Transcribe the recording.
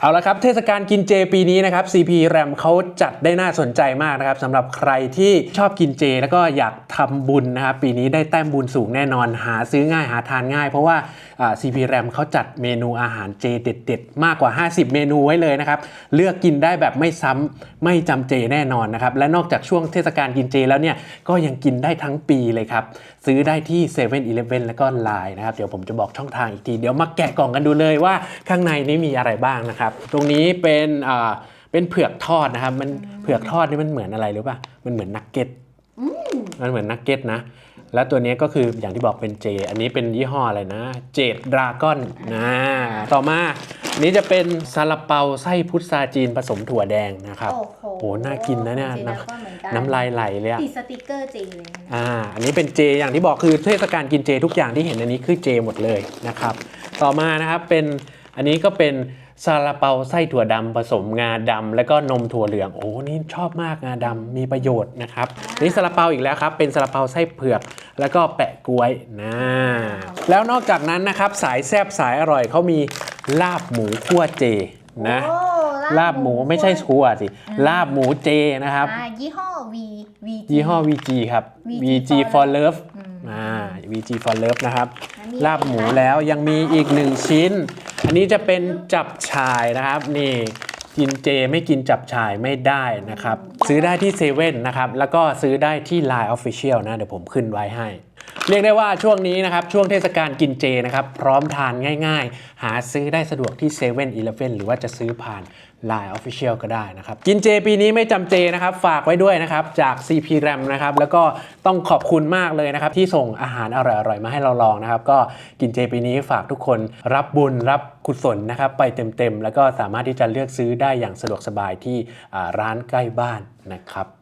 เอาละครับเทศกาลกินเจปีนี้นะครับ CP RAM เขาจัดได้น่าสนใจมากนะครับสำหรับใครที่ชอบกินเจ แล้วก็อยากทำบุญนะครับ ปีนี้ได้แต้มบุญสูงแน่นอนหาซื้อง่ายหาทานง่าย เพราะว่า CP RAM เขาจัดเมนูอาหารเจเด็ด ๆ มากกว่า 50 เมนูไว้เลยนะครับ เลือกกินได้แบบไม่ซ้ำไม่จำเจแน่นอนนะครับ และนอกจากช่วงเทศกาลกินเจแล้วเนี่ยก็ยังกินได้ทั้งปีเลยครับ ซื้อได้ที่7 e เ e ่ e อแล้วก็ Line นะครับเดี๋ยวผมจะบอกช่องทางอีกทีเดี๋ยวมาแกะกล่องกันดูเลยว่าข้างในนี้มีอะไรบ้างนะครับตรงนี้เป็นอ่าเป็นเผือกทอดนะครับ มันเผือกทอดนี่มันเหมือนอะไรรู้ป่ะ มันเหมือนนักเก็ตมันเหมือนนักเก็ตนะ แล้วตัวนี้ก็คืออย่างที่บอกเป็นเจ อันนี้เป็นยี่ห้ออะไรนะ เจดดราก้อนนะ ต่อมาอันนี้จะเป็นซาลาเปาไส้พุทราจีนผสมถั่วแดงนะครับ โอ้โหโอ้น่ากินนะเนี่ยจริงๆแล้วก็เหมือนกันน้ำลายไหลเลยอะติดสติกเกอร์จริงเลยนะอ่า อันนี้เป็นเจอย่างที่บอกคือเทศกาลกินเจทุกอย่างที่เห็นอันนี้คือเจหมดเลยนะครับ ต่อมานะครับเป็นอันนี้ก็เป็น ซาลาเปาไส้ถั่วดำผสมงาดำแล้วก็นมถั่วเหลืองโอ้นี่ชอบมากงาดำมีประโยชน์นะครับนี่ซาลาเปาอีกแล้วครับ เป็นซาลาเปาไส้เผือก แล้วก็แปะกล้วยนะแล้วนอกจากนั้นนะครับสายแซบสายอร่อยเขามีลาบหมูคั่วเจนะโอ้ลาบหมูไม่ใช่คั่วสิลาบหมูเจนะครับอ่ายี่ห้อ V V ยี่ห้อ VG ครับ VG VG for for love อืมอ่า VG for love นะครับอันนี้ลาบหมูแล้วยังมีอีกหนึ่งชิ้น อันนี้จะเป็นจับฉ่ายนะครับนี่กินเจไม่กินจับฉ่ายไม่ได้นะครับ ซื้อได้ที่เซเว่นนะครับ แล้วก็ซื้อได้ที่ Line Official นะ เดี๋ยวผมขึ้นไว้ให้ เรียกได้ว่าช่วงนี้นะครับ ช่วงเทศกาลกินเจนะครับ พร้อมทานง่าย ๆ หาซื้อได้สะดวกที่7 e เ e ่ e อหรือว่าจะซื้อผ่าน Line Official ก็ได้นะครับ กินเจปีนี้ไม่จำเจนะครับ ฝากไว้ด้วยนะครับ จาก CP RAM นะครับ แล้วก็ต้องขอบคุณมากเลยนะครับ ที่ส่งอาหารอร่อยๆ มาให้เราลองนะครับ ก็กินเจปีนี้ฝากทุกคนรับบุญรับกุศลนะครับ ไปเต็มๆ แล้วก็สามารถที่จะเลือกซื้อได้อย่างสะดวกสบายที่ร้านใกล้บ้านนะครับ